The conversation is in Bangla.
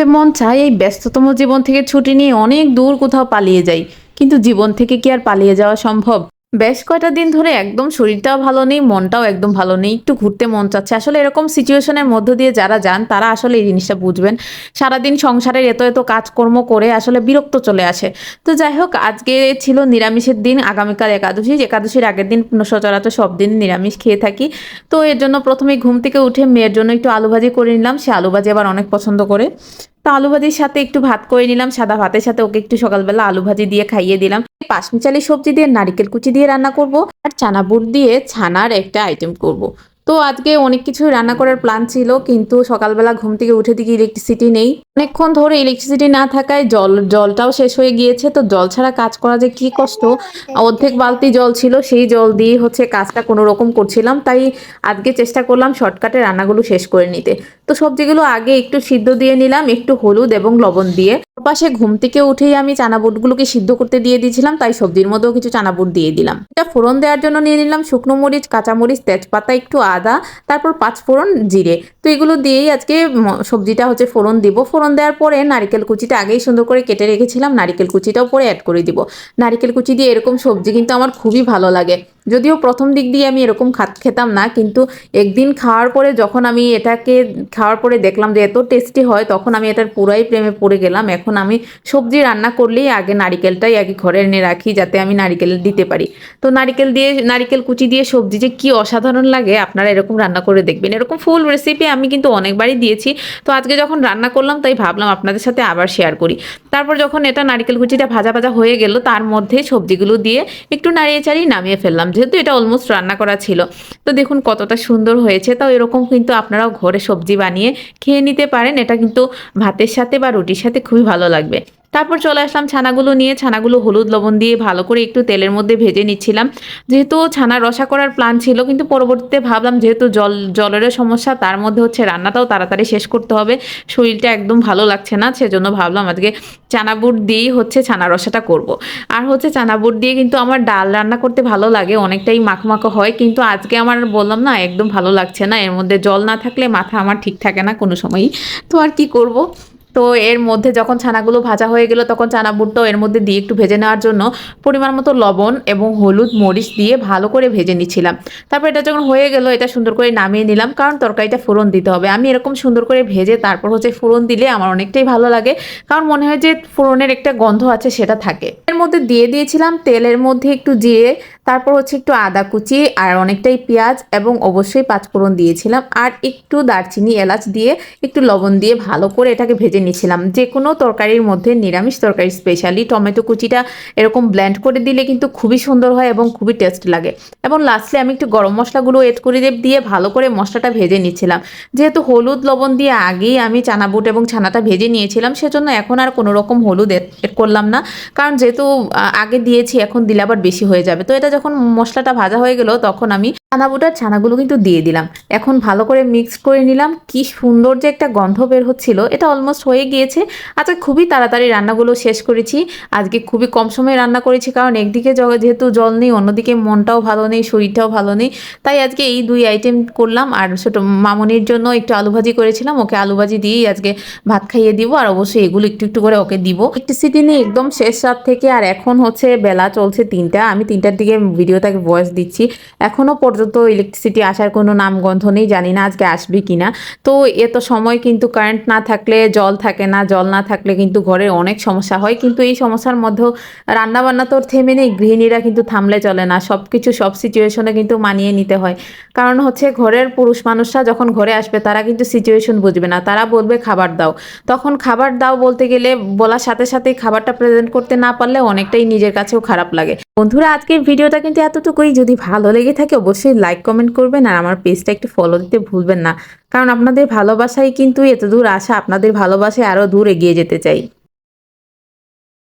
যে মন চায় এই ব্যস্ততম জীবন থেকে ছুটি নিয়ে অনেক দূর কোথাও পালিয়ে যাই, কিন্তু জীবন থেকে কি আর পালিয়ে যাওয়া সম্ভব? বেশ কয়টা দিন ধরে একদম শরীরটাও ভালো নেই, মনটাও একদম ভালো নেই, একটু ঘুরতে মন চাচ্ছে। আসলে এরকম সিচুয়েশনের মধ্য দিয়ে যারা যান, তারা আসলে এই জিনিসটা বুঝবেন। সারাদিন সংসারের এত এত কাজকর্ম করে আসলে বিরক্ত চলে আসে। তো যাই হোক, আজকে ছিল নিরামিষের দিন, আগামীকাল একাদশী। একাদশীর আগের দিন সচরাচর সব দিন নিরামিষ খেয়ে থাকি। তো এর জন্য প্রথমে ঘুম থেকে উঠে মেয়ের জন্য একটু আলু ভাজি করে নিলাম। সে আলু ভাজি আবার অনেক পছন্দ করে। তো আলু ভাজির সাথে একটু ভাত করে নিলাম, সাদা ভাতের সাথে ওকে একটু সকালবেলা আলু ভাজি দিয়ে খাইয়ে দিলাম পাশমিচালি সবজি দিয়ে নারিকেল কুচি দিয়ে রান্না করব আর চানা বুট দিয়ে ছানার একটা আইটেম করব। তো আজকে অনেক কিছু রান্না করার প্ল্যান ছিল, কিন্তু সকালবেলা ঘুম থেকে উঠে দিকে ইলেকট্রিসিটি নেই। অনেকক্ষণ ধরে ইলেকট্রিসিটি না থাকায় জল, জলটাও শেষ হয়ে গিয়েছে, তো জল ছাড়া কাজ করা যে কি কষ্ট? অর্ধেক বালতি জল ছিল, সেই জল দিয়ে হচ্ছে কাজটা কোনো রকম করছিলাম, তাই আজকে চেষ্টা করলাম শর্টকাটে রান্নাগুলো শেষ করে নিতে। তো সবজিগুলো আগে একটু সিদ্ধ দিয়ে নিলাম, একটু হলুদ এবং লবণ দিয়ে। পাশে ঘুম থেকে উঠেই আমি চানা বুটগুলোকে সিদ্ধ করতে দিয়ে দিয়েছিলাম, তাই সবজির মধ্যেও কিছু চানা বুট দিয়ে দিলাম। এটা ফোড়ন দেওয়ার জন্য নিয়ে নিলাম শুকনো মরিচ কাঁচামরিচ তেজপাতা, একটু আদা, তারপর পাঁচ ফোড়ন জিরে। তো এগুলো দিয়েই আজকে সবজিটা হচ্ছে ফোড়ন দিব। ফোড়ন দেওয়ার পরে নারিকেল কুচিটা আগেই সুন্দর করে কেটে রেখেছিলাম, নারিকেল কুচিটাও পরে অ্যাড করে দিব। নারিকেল কুচি দিয়ে এরকম সবজি কিন্তু আমার খুবই ভালো লাগে। যদিও প্রথম দিক দিয়ে আমি এরকম খাত খেতাম না, কিন্তু একদিন খাওয়ার পরে যখন আমি এটাকে খাওয়ার পরে দেখলাম যে এত টেস্টি হয়, তখন আমি এটার পুরাই প্রেমে পড়ে গেলাম। এখন আমি সবজি রান্না করলেই আগে নারিকেলটাই আগে ঘরে এনে রাখি যাতে আমি নারিকেল দিতে পারি। তো নারিকেল দিয়ে, নারিকেল কুচি দিয়ে সবজি যে কি অসাধারণ লাগে, আপনারা এরকম রান্না করে দেখবেন। এরকম ফুল রেসিপি আমি কিন্তু অনেকবারই দিয়েছি। তো আজকে যখন রান্না করলাম, তাই ভাবলাম আপনাদের সাথে আবার শেয়ার করি। তারপর যখন এটা নারিকেল কুচিটা ভাজা ভাজা হয়ে গেল, তার মধ্যে সবজিগুলো দিয়ে একটু নাড়িয়ে চাড়িয়ে নামিয়ে ফেললাম। যেহেতু এটা অলমোস্ট রান্না করা ছিল, তো দেখুন কতটা সুন্দর হয়েছে। তাও এরকম কিন্তু আপনারাও ঘরে সবজি বানিয়ে খেয়ে নিতে পারেন। এটা কিন্তু ভাতের সাথে বা রুটির সাথে খুবই ভালো লাগবে। তারপর চলে আসলাম ছানাগুলো নিয়ে। ছানাগুলো হলুদ লবণ দিয়ে ভালো করে একটু তেলের মধ্যে ভেজে নিচ্ছিলাম। যেহেতু ছানা রসা করার প্ল্যান ছিল, কিন্তু পরবর্তীতে ভাবলাম যেহেতু জল, জলেরও সমস্যা, তার মধ্যে হচ্ছে রান্নাটাও তাড়াতাড়ি শেষ করতে হবে। শরীরটা একদম ভালো লাগছে না, সেজন্য ভাবলাম আজকে চানা বুট দিয়েই হচ্ছে ছানা রসাটা করব। আর হচ্ছে চানা বুট দিয়ে কিন্তু আমার ডাল রান্না করতে ভালো লাগে, অনেকটাই মাখো মাখো হয়, কিন্তু আজকে আমার বললাম না, একদম ভালো লাগছে না, এর মধ্যে জল না থাকলে মাথা আমার ঠিক থাকে না কোনো সময়ই। তো আর কি করব? তো এর মধ্যে যখন ছানাগুলো ভাজা হয়ে গেল, তখন চানা বুটটাও এর মধ্যে দিয়ে একটু ভেজে নেওয়ার জন্য পরিমাণ মতো লবণ এবং হলুদ মরিচ দিয়ে ভালো করে ভেজে নিচ্ছিলাম। তারপর এটা যখন হয়ে গেল, এটা সুন্দর করে নামিয়ে নিলাম, কারণ তরকারিটা ফোড়ন দিতে হবে। আমি এরকম সুন্দর করে ভেজে তারপর হচ্ছে ফোড়ন দিলে আমার অনেকটাই ভালো লাগে, কারণ মনে হয় যে ফোড়নের একটা গন্ধ আছে, সেটা থাকে। এর মধ্যে দিয়ে দিয়েছিলাম তেলের মধ্যে একটু জিরে তারপর হচ্ছে একটু আদা কুচি আর অনেকটাই পেঁয়াজ এবং অবশ্যই পাঁচফোড়ন দিয়েছিলাম। আর একটু দারচিনি এলাচ দিয়ে একটু লবণ দিয়ে ভালো করে এটাকে ভেজে নিয়েছিলাম। যে কোনো তরকারির মধ্যে নিরামিষ তরকারি স্পেশালি টমেটো কুচিটা এরকম ব্ল্যান্ড করে দিলে কিন্তু খুবই সুন্দর হয় এবং খুবই টেস্ট লাগে। এবং লাস্টে আমি একটু গরম মশলাগুলো এড করে দিয়ে- ভালো করে মশলাটা ভেজে নিচ্ছিলাম। যেহেতু হলুদ, লবণ দিয়ে আগেই আমি চানা বুট এবং ছানাটা ভেজে নিয়েছিলাম, সেজন্য এখন আর কোনো রকম হলুদ এড করলাম না। কারণ যেহেতু আগে দিয়েছি, এখন দিলে আবার বেশি হয়ে যাবে। তো এটা যখন মশলাটা ভাজা হয়ে গেল তখন আমি ছানা বুটার ছানাগুলো কিন্তু দিয়ে দিলাম। এখন ভালো করে মিক্স করে নিলাম। কি সুন্দর যে একটা গন্ধ বের হচ্ছিল, এটা অলমোস্ট হয়ে গিয়েছে। আচ্ছা খুবই তাড়াতাড়ি রান্নাগুলো শেষ করেছি। আজকে খুবই কম সময়ে রান্না করেছি, কারণ একদিকে যেহেতু জল নেই, অন্যদিকে মনটাও ভালো নেই, শরীরটাও ভালো নেই। তাই আজকে এই দুই আইটেম করলাম। আর ছোট মামনির জন্য একটু আলু ভাজি করেছিলাম। ওকে আলু ভাজি দিয়েই আজকে ভাত খাইয়ে দিব। আর অবশ্যই এগুলো একটু একটু করে ওকে দিব। ইলেকট্রিসিটি নেই একদম শেষ রাত থেকে, আর এখন হচ্ছে বেলা চলছে তিনটা। আমি তিনটার দিকে ভিডিওটাকে ভয়েস দিচ্ছি। এখনও পর্যন্ত ইলেকট্রিসিটি আসার কোনো নামগন্ধ নেই, জানি না আজকে আসবে কিনা। তো এত সময় কিন্তু কারেন্ট না থাকলে জল থাকে না, জল না থাকলে কিন্তু ঘরে অনেক সমস্যা হয়। কিন্তু এই সমস্যার মধ্যেও রান্না বান্না তো থেমে নেই, গৃহিণীরা কিন্তু থামলে চলে না সব কিছু সব সিচুয়েশনে কিন্তু মানিয়ে নিতে হয়। কারণ হচ্ছে ঘরের পুরুষ মানুষরা যখন ঘরে আসবে, তারা কিন্তু সিচুয়েশন বুঝবে না, তারা বলবে খাবার দাও। তখন খাবার দাও বলতে গেলে বলার সাথে সাথেই খাবারটা প্রেজেন্ট করতে না পারলে অনেকটাই নিজের কাছেও খারাপ লাগে। বন্ধুরা, আজকের ভিডিওটা কিন্তু এতটুকুই। যদি ভালো লেগে থাকে, অবশ্যই লাইক কমেন্ট করবেন আর আমার পেজটা একটু ফলো দিতে ভুলবেন না। কারণ আপনাদের ভালোবাসাই কিন্তু এত দূর আসা, আপনাদের ভালোবাসায় আরও দূর এগিয়ে যেতে চাই।